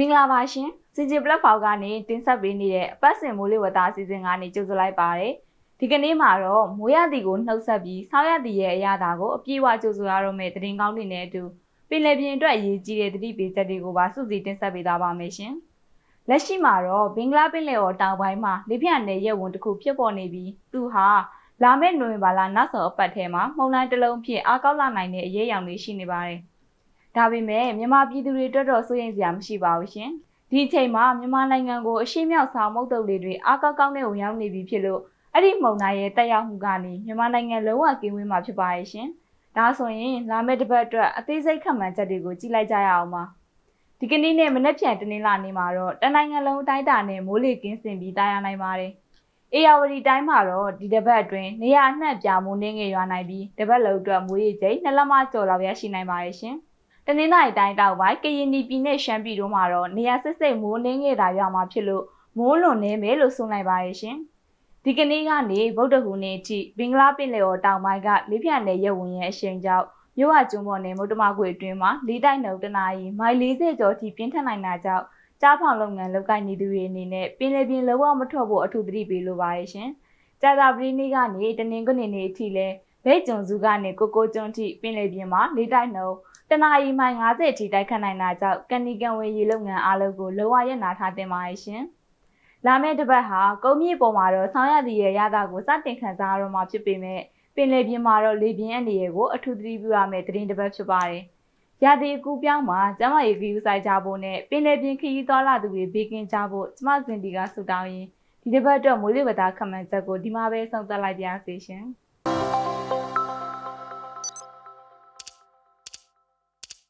မင်္ဂလာပါရှင် CJ platform ကနေတင်ဆက်ပေးနေတဲ့အပတ်စဉ်မိုးလေဝသအစီအစဉ်ကနေကြိုဆိုလိုက်ပါရစေဒီကနေ့မှာတော့မိုးရသည်ကိုနှုတ်ဆက်ပြီးဆောင်းရသည်ရဲ့အရာသာကိုအပြည့်အဝကြိုဆိုရတော့မယ့်သတင်းကောင်းတွေနဲ့အတူပင်လယ်ပြင်အတွက်အရေးကြီးတဲ့သတိပေးချက်တွေကိုပါစုစည်းတင်ဆက်ပေးသွားပါမယ်ရှင်လက်ရှိမှာတော့ဘင်္ဂလားပင်လယ်အော်တောင်ပိုင်းမှာလေပြင်းနယ်ရဲ့ဝန်တစ်ခုဖြစ်ပေါ်နေပြီးသူဟာလာမယ့်နိုဝင်ဘာလနောက်ဆုံးအပတ်ထဲမှာမှုန်တိုင်းတစ်လုံးဖြစ်အားကောက်လာနိုင်တဲ့အရေးအယောင်တွေရှိနေပါတယ်။ ဒါပေမဲ့မြန်မာပြည်သူတွေအတွက်တော့စိုးရိမ်စရာမရှိပါဘူးရှင်။ဒီအချိန်မှာမြန်မာနိုင်ငံကိုအရှိမြောက်ဆောင်မုတ်တုပ်လေးတွေအားကောက်ကောက်နဲ့ဝင်ရောက်နေပြီဖြစ်လို့အဲ့ဒီမှုန်တိုင်းရဲ့တက်ရောက်မှုကနေမြန်မာနိုင်ငံလုံးဝကင်းဝေးမှာဖြစ်ပါရဲ့ရှင်။ဒါဆိုရင်လာမယ့်တစ်ပတ်အတွက်အသေးစိတ်ခံမှန်းချက်တွေကိုကြည့်လိုက်ကြရအောင်ပါ။ဒီကနေ့နဲ့မနေ့ပြန်တနင်္လာနေ့မှာတော့တနိုင်ငံလုံးအတိုင်းအတာနဲ့မိုးလေကင်းစင်ပြီးတာယာနိုင်ပါတယ်။အေယာဝတီတိုင်းမှာတော့ဒီတစ်ပတ်အတွင်းနေရာအနှံ့ပြမိုးနှင်းငယ်ရွာနိုင်ပြီးတစ်ပတ်လုံးအတွက်မိုးရေချိန်နှစ်လက်မကျော်လောက်ရရှိနိုင်ပါတယ်ရှင်။တ နင်္လာရီတိုင်းတောက်ပိုင်းကရင်ပြည်နယ်ရှမ်းပြည်တို့မှာတော့နေရာစစ်စိတ်မိုးနှင်းငယ်သာရွာမှာဖြစ်လို့မိုးလွန်နေမယ်လို့ဆိုနိုင်ပါတယ်ရှင်။ဒီကနေ့ကနေဗုဒ္ဓဟူနေ့အထိဘင်္ဂလားပင်လယ်ော်တောင်ပိုင်းကလေးပြတ်နယ်ရဲဝင်ရဲ့အရှိန်ကြောင့်မြို့ဝကျွန်းပေါ်နယ်မုတ်တမကွေအတွင်းမှာလေးတိုက်နှုတ်တနာရီမိုင်40ကျော်ထိပြင်းထန်နိုင်တာကြောင့်ကြားဖောင်လုပ်ငန်းလုပ်ကိုင်နေသူတွေအနေနဲ့ပင်လယ်ပြင်လုံးဝမထွက်ဖို့အထူးသတိပေးလိုပါတယ်ရှင်။ကြာသာပရီနေ့ကနေတနင်္ဂနွေနေ့အထိလဲဘဲကျွန်းစုကနေကိုကိုကျွန်းထိပင်လယ်ပြင်မှာလေးတိုက်နှုတ် တနာရီမိုင်90အထိတိုက်ခတ်နိုင်တာကြောင့်ကန်နီကန်ဝေရေလုပ်ငန်းအားလုံးကိုလုံးဝရပ်နာထားတင်ပါတယ်ရှင်။လာမယ့်တစ်ပတ်ဟာကုန်းမြေပေါ်မှာတော့ဆောင်းရသည်ရဲ့ရတာကိုစတင်ခန်းစားရမှာဖြစ်ပေမဲ့ပင်လယ်ပြင်မှာတော့လေပြင်းအနေရေကိုအထူးသတိပြုရမယ့်သတင်းတစ်ပတ်ဖြစ်ပါတယ်။ရာသီအကူပြောင်းမှာကျမရေခရီးဆိုင်ကြဖို့နဲ့ပင်လယ်ပြင်ခရီးသွားလာသူတွေဘေးကင်းကြဖို့ကျမစင်တီကဆုတောင်းရင်းဒီတစ်ပတ်အတွက်မိုးလေဝသခန့်မှန်းချက်ကိုဒီမှာပဲဆုံးသက်လိုက်ပါရစေရှင်။